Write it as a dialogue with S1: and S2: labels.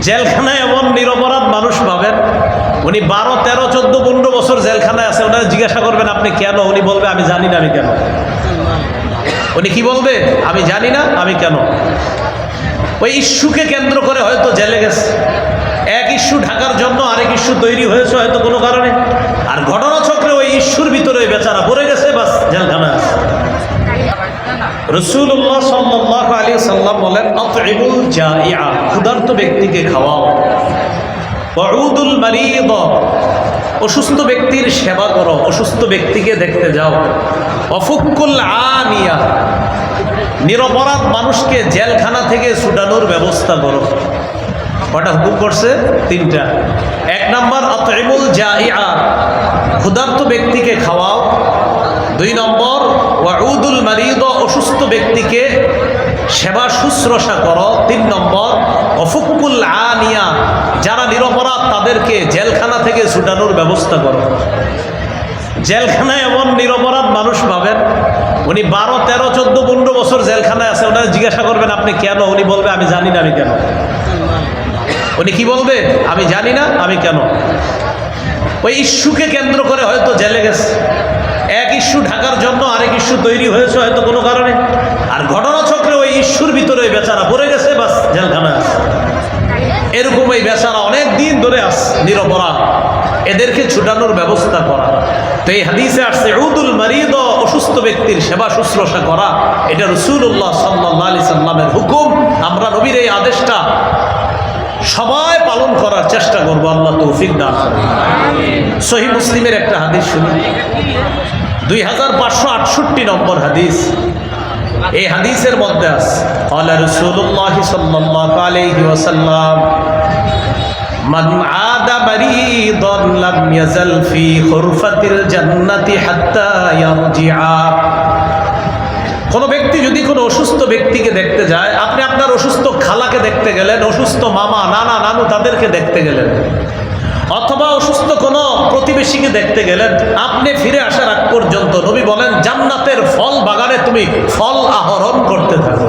S1: জেলখানায় এমন নিরপরাধ মানুষ পাবেন, উনি বারো, তেরো, চোদ্দ, পনেরো বছর জেলখানায় আছে, ওনারা জিজ্ঞাসা করবেন, আপনি কেন? উনি বলবে, আমি জানি না আমি কেন। উনি কি বলবে? আমি জানি না, আমি কেন? ওই ইস্যুকে কেন্দ্র করে হয়তো জেলে গেছে। এক ইস্যু ঢাকার জন্য আরেক ইস্যু তৈরি হয়েছে হয়তো কোনো কারণে। আর ঘটনাচক্রে ওই ইস্যুর ভিতরে বেচারা পড়ে গেছে, বাস জেলখানা আছে। রসুল্লাহ ক্ষুধার্ত ব্যক্তিকে খাওয়াও। ওয়াউদুল অসুস্থ ব্যক্তির সেবা করো, অসুস্থ ব্যক্তিকে দেখতে যাও। অফুকুল আনিয়া, নিরপরাধ মানুষকে জেলখানা থেকে ছুটানোর ব্যবস্থা করো। কটা হুকুম করছে? তিনটা। এক নম্বর, আতইবুল জাইআ ক্ষুধার্ত ব্যক্তিকে খাওয়াও। দুই নম্বর, ওয়াউদুল মারিদ, অসুস্থ ব্যক্তিকে শুশ্রূষা করো, তিন নম্বর অফুকুল আনিয়া, যারা নিরপরাধ তাদেরকে জেলখানা থেকে ছুটানোর ব্যবস্থা করো। জেলখানায় এমন নিরপরাধ মানুষ পাবেন, উনি বারো, তেরো, চোদ্দ, পনেরো বছর জেলখানায় আছে, ওনারা জিজ্ঞাসা করবেন, আপনি কেন? উনি বলবে, আমি জানি না, আমি কেন? উনি কি বলবে? আমি জানি না, আমি কেন? ওই ইস্যুকে কেন্দ্র করে হয়তো জেলে গেছে। এক ইস্যু ঢাকার জন্য আরেক ইস্যু তৈরি হয়েছে, হয়তো কোনো কারণে। নিরপরাধ। এদেরকে ছুটানোর ব্যবস্থা করা। তো এই হাদিসে আসছে উদুল মারিদ অসুস্থ ব্যক্তির সেবা শুশ্রূষা করা। এটা রসুল্লাহ সাল্লাহ আলি সাল্লামের হুকুম। আমরা নবীর এই আদেশটা সবাই পালন করার চেষ্টা করব আল্লাহ তৌফিক দান সহি মুসলিমের একটা হাদিস শুনি। দুই হাজার পাঁচশো আটষট্টি নম্বর হাদিস। এই হাদিসের মধ্যে আছে আল্লাহ রসুল্লাহ ওয়াসাল্লাম মান আদা মারিদান লাম ইয়াজাল ফি খুরফাতিল জান্নাতি হাত্তা ইয়ারজিআ। কোনো ব্যক্তি যদি কোনো অসুস্থ ব্যক্তিকে দেখতে যায়, আপনি আপনার অসুস্থ খালাকে দেখতে গেলেন, অসুস্থ মামা, নানা, নানু তাদেরকে দেখতে গেলেন। অথবা অসুস্থ কোনো প্রতিবেশীকে দেখতে গেলেন, আপনি ফিরে আসার আগ পর্যন্ত নবী বলেন, জান্নাতের ফল বাগানে তুমি ফল আহরণ করতে থাকো।